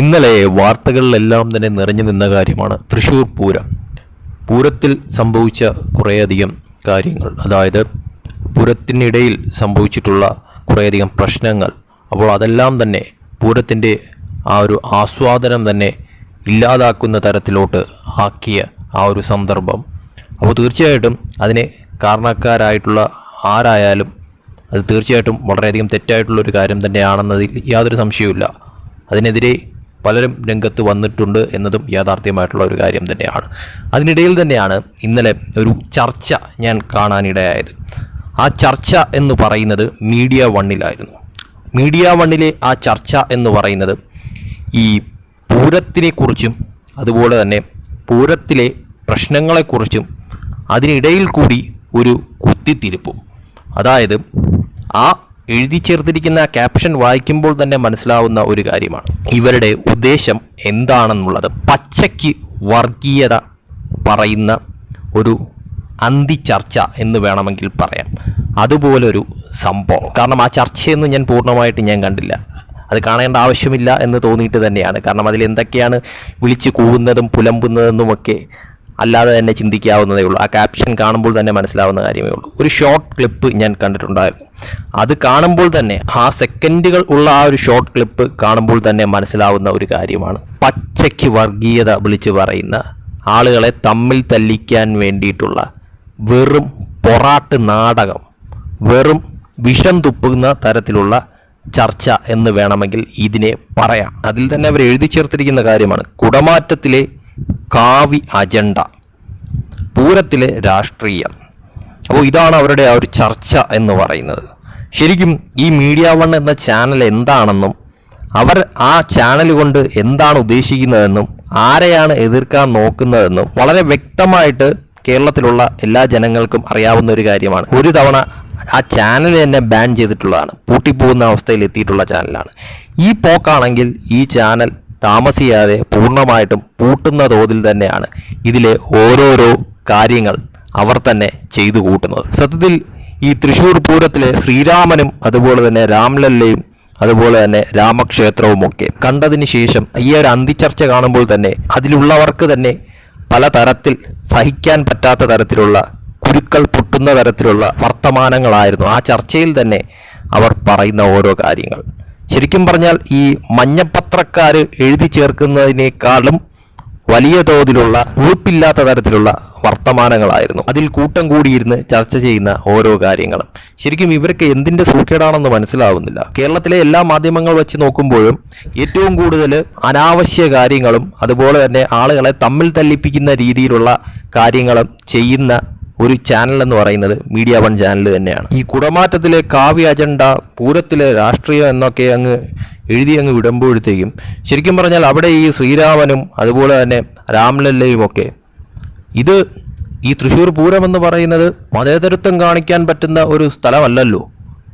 ഇന്നലെ വാർത്തകളിലെല്ലാം തന്നെ നിറഞ്ഞു നിന്ന കാര്യമാണ് തൃശ്ശൂർ പൂരം. പൂരത്തിൽ സംഭവിച്ച കുറേയധികം കാര്യങ്ങൾ. അതായത് പൂരത്തിനിടയിൽ സംഭവിച്ചിട്ടുള്ള കുറേയധികം പ്രശ്നങ്ങൾ. അപ്പോൾ അതെല്ലാം തന്നെ പൂരത്തിന്റെ ആ ഒരു ആസ്വാദനം തന്നെ ഇല്ലാതാക്കുന്ന തരത്തിലോട്ട് ആക്കിയ ആ ഒരു സന്ദർഭം. അപ്പോൾ തീർച്ചയായിട്ടും അതിന് കാരണക്കാരായിട്ടുള്ള ആരായാലും അത് തീർച്ചയായിട്ടും വളരെയധികം തെറ്റായിട്ടുള്ളൊരു കാര്യം തന്നെയാണെന്നതിൽ യാതൊരു സംശയവുമില്ല. അതിനെതിരെ പലരും രംഗത്ത് വന്നിട്ടുണ്ട് എന്നതും യാഥാർത്ഥ്യമായിട്ടുള്ള ഒരു കാര്യം തന്നെയാണ്. അതിനിടയിൽ തന്നെയാണ് ഇന്നലെ ഒരു ചർച്ച ഞാൻ കാണാനിടയായത്. ആ ചർച്ച എന്ന് പറയുന്നത് മീഡിയ വണ്ണിലായിരുന്നു. മീഡിയ വണ്ണിലെ ആ ചർച്ച എന്ന് പറയുന്നത് ഈ പൂരത്തിനെക്കുറിച്ചും അതുപോലെ തന്നെ പൂരത്തിലെ പ്രശ്നങ്ങളെക്കുറിച്ചും അതിനിടയിൽ കൂടി ഒരു കുത്തിത്തിരിപ്പും. അതായത് ആ എഴുതി ചേർത്തിരിക്കുന്ന ക്യാപ്ഷൻ വായിക്കുമ്പോൾ തന്നെ മനസ്സിലാവുന്ന ഒരു കാര്യമാണ്. ഇവരുടെ ഉദ്ദേശം എന്താണെന്നുള്ളത്. പച്ചയ്ക്ക് വർഗീയത പറയുന്ന ഒരു അന്തിചർച്ച എന്ന് വേണമെങ്കിൽ പറയാം. അതുപോലൊരു സംഭവം. കാരണം ആ ചർച്ചയൊന്നും ഞാൻ പൂർണമായിട്ട് ഞാൻ കണ്ടില്ല. അത് കാണേണ്ട ആവശ്യമില്ല എന്ന് തോന്നിയിട്ട് തന്നെയാണ്. കാരണം അതിൽ എന്തൊക്കെയാണ് വിളിച്ച് കൂവുന്നതും പുലമ്പുന്നതെന്നുമൊക്കെ അല്ലാതെ തന്നെ ചിന്തിക്കാവുന്നതേ ഉള്ളൂ. ആ ക്യാപ്ഷൻ കാണുമ്പോൾ തന്നെ മനസ്സിലാവുന്ന കാര്യമേ ഉള്ളൂ. ഒരു ഷോർട്ട് ക്ലിപ്പ് ഞാൻ കണ്ടിട്ടുണ്ടായിരുന്നു. അത് കാണുമ്പോൾ തന്നെ ആ സെക്കൻഡുകൾ ഉള്ള ആ ഒരു ഷോർട്ട് ക്ലിപ്പ് കാണുമ്പോൾ തന്നെ മനസ്സിലാവുന്ന ഒരു കാര്യമാണ്. പച്ചയ്ക്ക് വർഗീയത വിളിച്ച് പറയുന്ന ആളുകളെ തമ്മിൽ തല്ലിക്കാൻ വേണ്ടിയിട്ടുള്ള വെറും പൊറാട്ട് നാടകം വെറും വിഷം തുപ്പുന്ന തരത്തിലുള്ള ചർച്ച എന്ന് വേണമെങ്കിൽ ഇതിനെ പറയാം. അതിൽ തന്നെ അവർ എഴുതി ചേർത്തിരിക്കുന്ന കാര്യമാണ്. കുടമാറ്റത്തിലെ കാവി അജണ്ട. പൂരത്തിലെ രാഷ്ട്രീയം. അപ്പോൾ ഇതാണ് അവരുടെ ആ ഒരു ചർച്ച എന്ന് പറയുന്നത്. ശരിക്കും ഈ മീഡിയ വൺ എന്ന ചാനൽ എന്താണെന്നും അവർ ആ ചാനൽ കൊണ്ട് എന്താണ് ഉദ്ദേശിക്കുന്നതെന്നും ആരെയാണ് എതിർക്കാൻ നോക്കുന്നതെന്നും വളരെ വ്യക്തമായിട്ട് കേരളത്തിലുള്ള എല്ലാ ജനങ്ങൾക്കും അറിയാവുന്ന ഒരു കാര്യമാണ്. ഒരു തവണ ആ ചാനൽ തന്നെ ബാൻ ചെയ്തിട്ടുള്ളതാണ്. പൂട്ടിപ്പോകുന്ന അവസ്ഥയിൽ എത്തിയിട്ടുള്ള ചാനലാണ്. ഈ പോക്കാണെങ്കിൽ ഈ ചാനൽ താമസിയാതെ പൂർണമായിട്ടും പൂട്ടുന്ന തോതിൽ തന്നെയാണ് ഇതിലെ ഓരോരോ കാര്യങ്ങൾ അവർ തന്നെ ചെയ്തു കൂട്ടുന്നത്. സത്യത്തിൽ ഈ തൃശ്ശൂർ പൂരത്തിലെ ശ്രീരാമനും അതുപോലെ തന്നെ രാംലല്ലയും അതുപോലെ തന്നെ രാമക്ഷേത്രവും ഒക്കെ കണ്ടതിന് ശേഷം ഈ ഒരു അന്തിച്ചർച്ച കാണുമ്പോൾ തന്നെ അതിലുള്ളവർക്ക് തന്നെ പല തരത്തിൽ സഹിക്കാൻ പറ്റാത്ത തരത്തിലുള്ള കുരുക്കൾ പൊട്ടുന്ന തരത്തിലുള്ള വർത്തമാനങ്ങളായിരുന്നു ആ ചർച്ചയിൽ തന്നെ അവർ പറയുന്ന ഓരോ കാര്യങ്ങൾ. ശരിക്കും പറഞ്ഞാൽ ഈ മഞ്ഞപ്പത്രക്കാർ എഴുതി ചേർക്കുന്നതിനേക്കാളും വലിയ തോതിലുള്ള ഉറപ്പില്ലാത്ത തരത്തിലുള്ള വർത്തമാനങ്ങളായിരുന്നു. അതിൽ കൂട്ടം കൂടിയിരുന്ന് ചർച്ച ചെയ്യുന്ന ഓരോ കാര്യങ്ങളും. ശരിക്കും ഇവർക്ക് എന്തിന്റെ സൂക്കേടാണെന്ന് മനസ്സിലാവുന്നില്ല. കേരളത്തിലെ എല്ലാ മാധ്യമങ്ങൾ വെച്ച് നോക്കുമ്പോഴും ഏറ്റവും കൂടുതൽ അനാവശ്യ കാര്യങ്ങളും അതുപോലെ തന്നെ ആളുകളെ തമ്മിൽ തല്ലിപ്പിക്കുന്ന രീതിയിലുള്ള കാര്യങ്ങളും ചെയ്യുന്ന ഒരു ചാനൽ എന്ന് പറയുന്നത് മീഡിയ വൺ ചാനൽ തന്നെയാണ്. ഈ കുടമാറ്റത്തിലെ കാവ്യ അജണ്ട പൂരത്തിലെ രാഷ്ട്രീയം എന്നൊക്കെ അങ്ങ് എഴുതി അങ്ങ് വിടുമ്പോഴത്തേക്കും ശരിക്കും പറഞ്ഞാൽ അവിടെ ഈ ശ്രീരാമനും അതുപോലെ തന്നെ രാംലല്ലയും ഒക്കെ ഇത് ഈ തൃശ്ശൂർ പൂരം എന്ന് പറയുന്നത് മതേതരത്വം കാണിക്കാൻ പറ്റുന്ന ഒരു സ്ഥലമല്ലല്ലോ.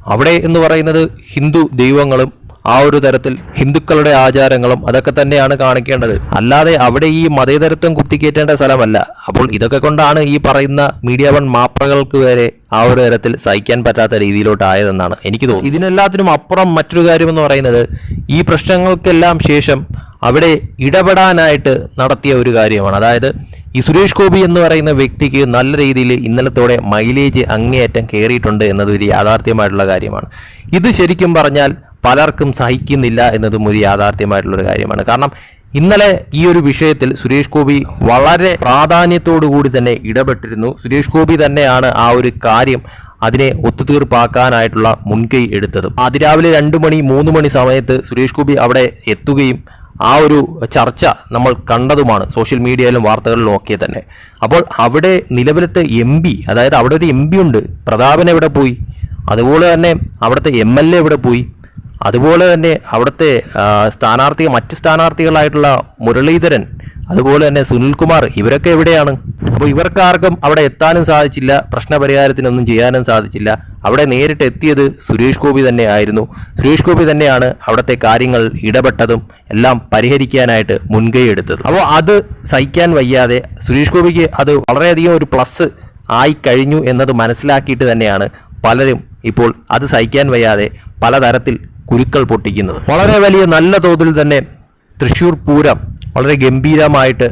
അവിടെ എന്ന് പറയുന്നത് ഹിന്ദു ദൈവങ്ങളും ആ ഒരു തരത്തിൽ ഹിന്ദുക്കളുടെ ആചാരങ്ങളും അതൊക്കെ തന്നെയാണ് കാണിക്കേണ്ടത്. അല്ലാതെ അവിടെ ഈ മതേതരത്വം കുത്തിക്കേറ്റേണ്ട സ്ഥലമല്ല. അപ്പോൾ ഇതൊക്കെ കൊണ്ടാണ് ഈ പറയുന്ന മീഡിയ വൺ മാപ്രകൾക്ക് വരെ ആ ഒരു തരത്തിൽ സഹിക്കാൻ പറ്റാത്ത രീതിയിലോട്ടായതെന്നാണ് എനിക്ക് തോന്നുന്നത്. ഇതിനെല്ലാത്തിനും അപ്പുറം മറ്റൊരു കാര്യമെന്ന് പറയുന്നത് ഈ പ്രശ്നങ്ങൾക്കെല്ലാം ശേഷം അവിടെ ഇടപെടാനായിട്ട് നടത്തിയ ഒരു കാര്യമാണ്. അതായത് ഈ സുരേഷ് ഗോപി എന്ന് പറയുന്ന വ്യക്തിക്ക് നല്ല രീതിയിൽ ഇന്നലത്തോടെ മൈലേജ് അങ്ങേയറ്റം കയറിയിട്ടുണ്ട് എന്നത് ഒരു യാഥാർത്ഥ്യമായിട്ടുള്ള കാര്യമാണ്. ഇത് ശരിക്കും പറഞ്ഞാൽ പലർക്കും സഹിക്കുന്നില്ല എന്നതും ഒരു യാഥാർത്ഥ്യമായിട്ടുള്ളൊരു കാര്യമാണ്. കാരണം ഇന്നലെ ഈ ഒരു വിഷയത്തിൽ സുരേഷ് ഗോപി വളരെ കൂടി തന്നെ ഇടപെട്ടിരുന്നു. സുരേഷ് ഗോപി തന്നെയാണ് ആ ഒരു കാര്യം അതിനെ ഒത്തുതീർപ്പാക്കാനായിട്ടുള്ള മുൻകൈ എടുത്തത്. അതിരാവിലെ രണ്ടു മണി മൂന്ന് മണി സമയത്ത് സുരേഷ് ഗോപി അവിടെ എത്തുകയും ആ ഒരു ചർച്ച നമ്മൾ കണ്ടതുമാണ് സോഷ്യൽ മീഡിയയിലും വാർത്തകളിലും ഒക്കെ തന്നെ. അപ്പോൾ അവിടെ നിലവിലത്തെ എം അതായത് അവിടെ ഒരു എം ഉണ്ട് പ്രതാപൻ എവിടെ പോയി? അതുപോലെ തന്നെ അവിടുത്തെ എം എൽ എ എവിടെ പോയി? അതുപോലെ തന്നെ അവിടുത്തെ സ്ഥാനാർത്ഥി മറ്റ് സ്ഥാനാർത്ഥികളായിട്ടുള്ള മുരളീധരൻ അതുപോലെ തന്നെ സുനിൽകുമാർ ഇവരൊക്കെ എവിടെയാണ്? അപ്പോൾ ഇവർക്കാർക്കും അവിടെ എത്താനും സാധിച്ചില്ല പ്രശ്നപരിഹാരത്തിനൊന്നും ചെയ്യാനും സാധിച്ചില്ല. അവിടെ നേരിട്ട് എത്തിയത് സുരേഷ് ഗോപി തന്നെ ആയിരുന്നു സുരേഷ് ഗോപി തന്നെയാണ് അവിടുത്തെ കാര്യങ്ങൾ ഇടപെട്ടതും എല്ലാം പരിഹരിക്കാനായിട്ട് മുൻകൈ എടുത്തത്. അപ്പോൾ അത് സഹിക്കാൻ വയ്യാതെ സുരേഷ് ഗോപിക്ക് അത് വളരെയധികം ഒരു പ്ലസ് ആയി കഴിഞ്ഞു എന്നത് മനസ്സിലാക്കിയിട്ട് തന്നെയാണ് പലരും ഇപ്പോൾ അത് സഹിക്കാൻ വയ്യാതെ പലതരത്തിൽ കുരുക്കൾ പൊട്ടിക്കുന്നത് വളരെ വലിയ നല്ല തോതിൽ തന്നെ തൃശ്ശൂർ പൂരം വളരെ ഗംഭീരമായിട്ട്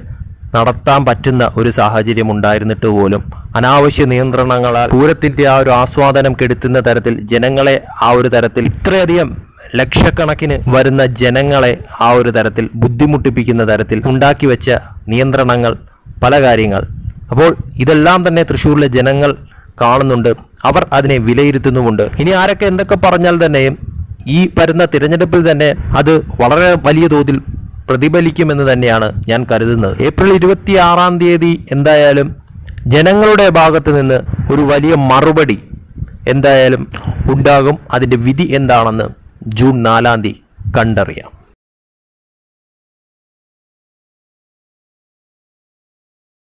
നടത്താൻ പറ്റുന്ന ഒരു സാഹചര്യം ഉണ്ടായിരുന്നിട്ട് പോലും അനാവശ്യ നിയന്ത്രണങ്ങളാൽ പൂരത്തിന്റെ ആ ഒരു ആസ്വാദനം കെടുത്തുന്ന തരത്തിൽ ജനങ്ങളെ ആ ഒരു തരത്തിൽ ഇത്രയധികം ലക്ഷക്കണക്കിന് വരുന്ന ജനങ്ങളെ ആ ഒരു തരത്തിൽ ബുദ്ധിമുട്ടിപ്പിക്കുന്ന തരത്തിൽ ഉണ്ടാക്കി വെച്ച നിയന്ത്രണങ്ങൾ പല കാര്യങ്ങൾ. അപ്പോൾ ഇതെല്ലാം തന്നെ തൃശ്ശൂരിലെ ജനങ്ങൾ കാണുന്നുണ്ട്. അവർ അതിനെ വിലയിരുത്തുന്നുമുണ്ട്. ഇനി ആരൊക്കെ എന്തൊക്കെ പറഞ്ഞാൽ തന്നെയും ഈ വരുന്ന തിരഞ്ഞെടുപ്പിൽ തന്നെ അത് വളരെ വലിയ തോതിൽ പ്രതിഫലിക്കുമെന്ന് തന്നെയാണ് ഞാൻ കരുതുന്നത്. ഏപ്രിൽ ഇരുപത്തി ആറാം തീയതി എന്തായാലും ജനങ്ങളുടെ ഭാഗത്ത് നിന്ന് ഒരു വലിയ മറുപടി എന്തായാലും ഉണ്ടാകും. അതിന്റെ വിധി എന്താണെന്ന് ജൂൺ നാലാം തീയതി കണ്ടറിയാം.